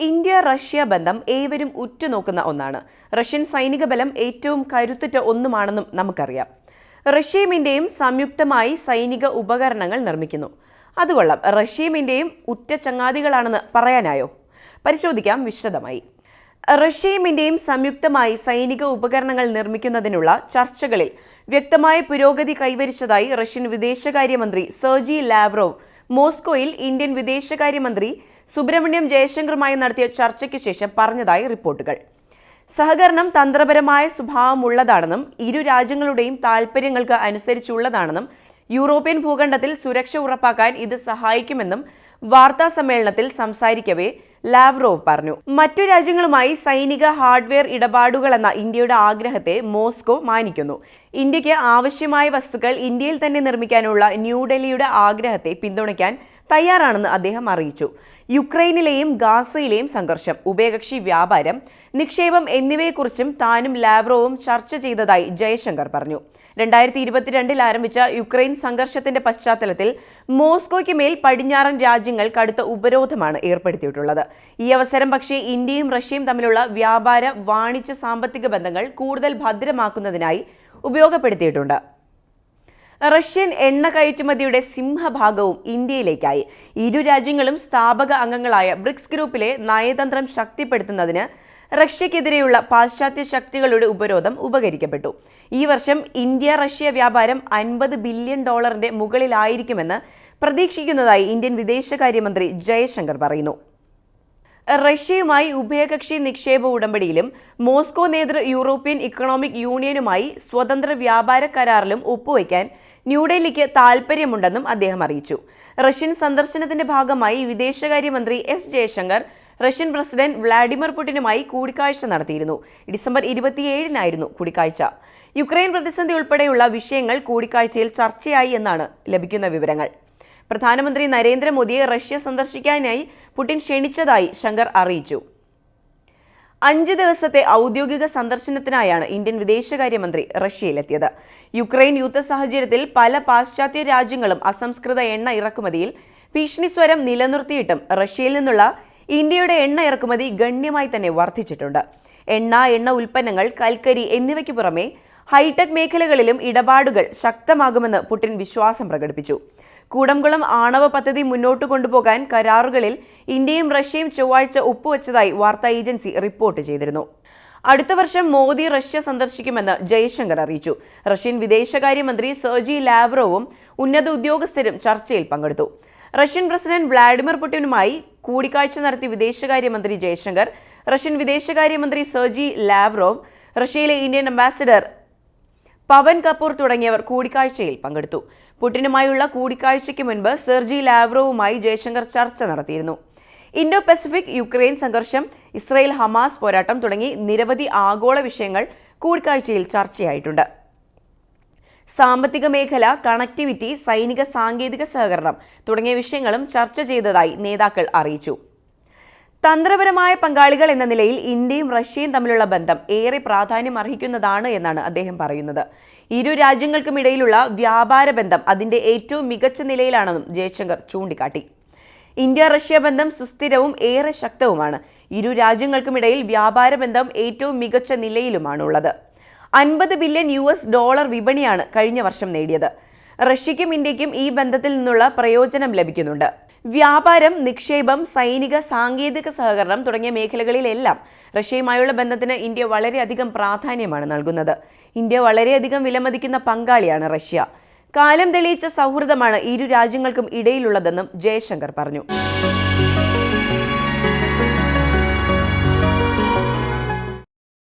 India Russia ബന്ധം ഏവരും ഉറ്റുനോക്കുന്ന ഒന്നാണ്. റഷ്യൻ സൈനിക ബലം ഏറ്റവും കരുത്തുറ്റ ഒന്നുമാണെന്നും നമുക്കറിയാം. റഷ്യയും ഇന്ത്യയും സംയുക്തമായി സൈനിക ഉപകരണങ്ങൾ നിർമ്മിക്കുന്നു. അതുകൊള്ളാം റഷ്യയും ഇന്ത്യയും ഉറ്റ ചങ്ങാതികളാണെന്ന് പറയാനായോ? പരിശോധിക്കാം വിശദമായി. റഷ്യയും ഇന്ത്യയും സംയുക്തമായി സൈനിക ഉപകരണങ്ങൾ നിർമ്മിക്കുന്നതിനുള്ള ചർച്ചകളിൽ വ്യക്തമായ പുരോഗതി കൈവരിച്ചതായി റഷ്യൻ വിദേശകാര്യമന്ത്രി സെർജി ലാവ്റോവ് മോസ്കോയിൽ ഇന്ത്യൻ വിദേശകാര്യമന്ത്രി സുബ്രഹ്മണ്യം ജയശങ്കറുമായി നടത്തിയ ചർച്ചയ്ക്ക് ശേഷം പറഞ്ഞതായി റിപ്പോർട്ടുകൾ. സഹകരണം തന്ത്രപരമായ സ്വഭാവമുള്ളതാണെന്നും ഇരു രാജ്യങ്ങളുടെയും താൽപ്പര്യങ്ങൾക്ക് അനുസരിച്ചുള്ളതാണെന്നും യൂറോപ്യൻ ഭൂഖണ്ഡത്തിൽ സുരക്ഷ ഉറപ്പാക്കാൻ ഇത് സഹായിക്കുമെന്നും വാർത്താ സമ്മേളനത്തിൽ സംസാരിക്കവേ ലാവ്റോവ് പറഞ്ഞു. മറ്റു രാജ്യങ്ങളുമായി സൈനിക ഹാർഡ്വെയർ ഇടപാടുകൾ എന്ന ഇന്ത്യയുടെ ആഗ്രഹത്തെ മോസ്കോ മാനിക്കുന്നു. ഇന്ത്യയ്ക്ക് ആവശ്യമായ വസ്തുക്കൾ ഇന്ത്യയിൽ തന്നെ നിർമ്മിക്കാനുള്ള ന്യൂഡൽഹിയുടെ ആഗ്രഹത്തെ പിന്തുണയ്ക്കാൻ തയ്യാറാണെന്ന് അദ്ദേഹം അറിയിച്ചു. യുക്രൈനിലെയും ഗാസയിലെയും സംഘർഷം ഉഭയകക്ഷി വ്യാപാരം നിക്ഷേപം എന്നിവയെക്കുറിച്ചും താനും ലാവ്രോവും ചർച്ച ചെയ്തതായി ജയശങ്കർ പറഞ്ഞു. രണ്ടായിരത്തി ഇരുപത്തിരണ്ടിൽ ആരംഭിച്ച യുക്രൈൻ സംഘർഷത്തിന്റെ പശ്ചാത്തലത്തിൽ മോസ്കോയ്ക്ക് മേൽ പടിഞ്ഞാറൻ രാജ്യങ്ങൾ കടുത്ത ഉപരോധമാണ് ഏർപ്പെടുത്തിയിട്ടുള്ളത്. ഈ അവസരം പക്ഷേ ഇന്ത്യയും റഷ്യയും തമ്മിലുള്ള വ്യാപാര വാണിജ്യ സാമ്പത്തിക ബന്ധങ്ങൾ കൂടുതൽ ഭദ്രമാക്കുന്നതിനായി ഉപയോഗപ്പെടുത്തിയിട്ടുണ്ട്. റഷ്യൻ എണ്ണ കയറ്റുമതിയുടെ സിംഹഭാഗവും ഇന്ത്യയിലേക്കായി. ഇരു രാജ്യങ്ങളും സ്ഥാപക അംഗങ്ങളായ ബ്രിക്സ് ഗ്രൂപ്പിലെ നയതന്ത്രം ശക്തിപ്പെടുത്തുന്നതിന് റഷ്യക്കെതിരെയുള്ള പാശ്ചാത്യ ശക്തികളുടെ ഉപരോധം ഉപകരിക്കപ്പെട്ടു. ഈ വർഷം ഇന്ത്യ റഷ്യ വ്യാപാരം അൻപത് ബില്യൺ ഡോളറിന്റെ മുകളിലായിരിക്കുമെന്ന് പ്രതീക്ഷിക്കുന്നതായി ഇന്ത്യൻ വിദേശകാര്യമന്ത്രി ജയശങ്കർ പറയുന്നു. റഷ്യയുമായി ഉഭയകക്ഷി നിക്ഷേപ ഉടമ്പടിയിലും മോസ്കോ നേതൃ യൂറോപ്യൻ ഇക്കണോമിക് യൂണിയനുമായി സ്വതന്ത്ര വ്യാപാര കരാറിലും ഒപ്പുവയ്ക്കാൻ ന്യൂഡൽഹിക്ക് താൽപ്പര്യമുണ്ടെന്നും അദ്ദേഹം അറിയിച്ചു. റഷ്യൻ സന്ദർശനത്തിന്റെ ഭാഗമായി വിദേശകാര്യമന്ത്രി S Jaishankar Russian president Vladimir പുടിനുമായി കൂടിക്കാഴ്ച നടത്തിയിരുന്നു. ഡിസംബർ ഇരുപത്തിയേഴിനായിരുന്നു കൂടിക്കാഴ്ച. യുക്രൈൻ പ്രതിസന്ധി ഉൾപ്പെടെയുള്ള വിഷയങ്ങൾ കൂടിക്കാഴ്ചയിൽ ചർച്ചയായി എന്നാണ് ലഭിക്കുന്ന വിവരങ്ങൾ. പ്രധാനമന്ത്രി നരേന്ദ്രമോദിയെ റഷ്യ സന്ദർശിക്കാനായി പുടിൻ ക്ഷണിച്ചതായി ശങ്കർ അറിയിച്ചു. അഞ്ച് ദിവസത്തെ ഔദ്യോഗിക സന്ദർശനത്തിനായാണ് ഇന്ത്യൻ വിദേശകാര്യമന്ത്രി റഷ്യയിലെത്തിയത്. യുക്രൈൻ യുദ്ധ സാഹചര്യത്തിൽ പല പാശ്ചാത്യ രാജ്യങ്ങളും അസംസ്കൃത എണ്ണ ഇറക്കുമതിയിൽ ഭീഷണി സ്വരം നിലനിർത്തിയിട്ടും റഷ്യയിൽ നിന്നുള്ള ഇന്ത്യയുടെ എണ്ണ ഇറക്കുമതി ഗണ്യമായി തന്നെ വർദ്ധിച്ചിട്ടുണ്ട്. എണ്ണ എണ്ണ ഉൽപ്പന്നങ്ങൾ കൽക്കരി എന്നിവയ്ക്ക് പുറമെ ഹൈടെക് മേഖലകളിലും ഇടപാടുകൾ ശക്തമാകുമെന്ന് പുടിൻ വിശ്വാസം പ്രകടിപ്പിച്ചു. കൂടംകുളം ആണവ പദ്ധതി മുന്നോട്ട് കൊണ്ടുപോകാൻ കരാറുകളിൽ ഇന്ത്യയും റഷ്യയും ചൊവ്വാഴ്ച ഒപ്പുവെച്ചതായി വാർത്താ ഏജൻസി റിപ്പോർട്ട് ചെയ്തിരുന്നു. അടുത്ത വർഷം മോദി റഷ്യ സന്ദർശിക്കുമെന്ന് ജയശങ്കർ അറിയിച്ചു. റഷ്യൻ വിദേശകാര്യമന്ത്രി സെർജി ലാവ്റോവും ഉന്നത ഉദ്യോഗസ്ഥരും ചർച്ചയിൽ പങ്കെടുത്തു. റഷ്യൻ പ്രസിഡന്റ് വ്ളാഡിമിർ പുടിനുമായി കൂടിക്കാഴ്ച നടത്തിയ വിദേശകാര്യമന്ത്രി ജയശങ്കർ റഷ്യൻ വിദേശകാര്യമന്ത്രി സെർജി ലാവ്റോവ് റഷ്യയിലെ ഇന്ത്യൻ അംബാസിഡർ പവൻ കപൂർ തുടങ്ങിയവർ കൂടിക്കാഴ്ചയിൽ പങ്കെടുത്തു. പുടിനുമായുള്ള കൂടിക്കാഴ്ചയ്ക്ക് മുൻപ് സെർജി ലാവ്രോവുമായി ജയശങ്കർ ചർച്ച നടത്തിയിരുന്നു. ഇൻഡോ പസഫിക് യുക്രൈൻ സംഘർഷം ഇസ്രയേൽ ഹമാസ് പോരാട്ടം തുടങ്ങി നിരവധി ആഗോള വിഷയങ്ങൾ കൂടിക്കാഴ്ചയിൽ ചർച്ചയായിട്ടുണ്ട്. സാമ്പത്തിക മേഖല കണക്ടിവിറ്റി സൈനിക സാങ്കേതിക സഹകരണം തുടങ്ങിയ വിഷയങ്ങളും ചർച്ച ചെയ്തതായി നേതാക്കൾ അറിയിച്ചു. തന്ത്രപരമായ പങ്കാളികൾ എന്ന നിലയിൽ ഇന്ത്യയും റഷ്യയും തമ്മിലുള്ള ബന്ധം ഏറെ പ്രാധാന്യം അർഹിക്കുന്നതാണ് എന്നാണ് അദ്ദേഹം പറയുന്നത്. ഇരു രാജ്യങ്ങൾക്കും ഇടയിലുള്ള വ്യാപാര ബന്ധം അതിന്റെ ഏറ്റവും മികച്ച നിലയിലാണെന്നും ജയശങ്കർ ചൂണ്ടിക്കാട്ടി. ഇന്ത്യ റഷ്യ ബന്ധം സുസ്ഥിരവും ഏറെ ശക്തവുമാണ്. ഇരു രാജ്യങ്ങൾക്കുമിടയിൽ വ്യാപാര ബന്ധം ഏറ്റവും മികച്ച നിലയിലുമാണുള്ളത്. അൻപത് ബില്യൺ യു എസ് ഡോളർ വിപണിയാണ് കഴിഞ്ഞ വർഷം നേടിയത്. റഷ്യയ്ക്കും ഇന്ത്യയ്ക്കും ഈ ബന്ധത്തിൽ നിന്നുള്ള പ്രയോജനം ലഭിക്കുന്നുണ്ട്. വ്യാപാരം നിക്ഷേപം സൈനിക സാങ്കേതിക സഹകരണം തുടങ്ങിയ മേഖലകളിലെല്ലാം റഷ്യയുമായുള്ള ബന്ധത്തിന് ഇന്ത്യ വളരെയധികം പ്രാധാന്യമാണ് നൽകുന്നത്. ഇന്ത്യ വളരെയധികം വിലമതിക്കുന്ന പങ്കാളിയാണ് റഷ്യ. കാലം തെളിയിച്ച സൗഹൃദമാണ് ഇരു രാജ്യങ്ങൾക്കും ഇടയിലുള്ളതെന്നും ജയശങ്കർ പറഞ്ഞു.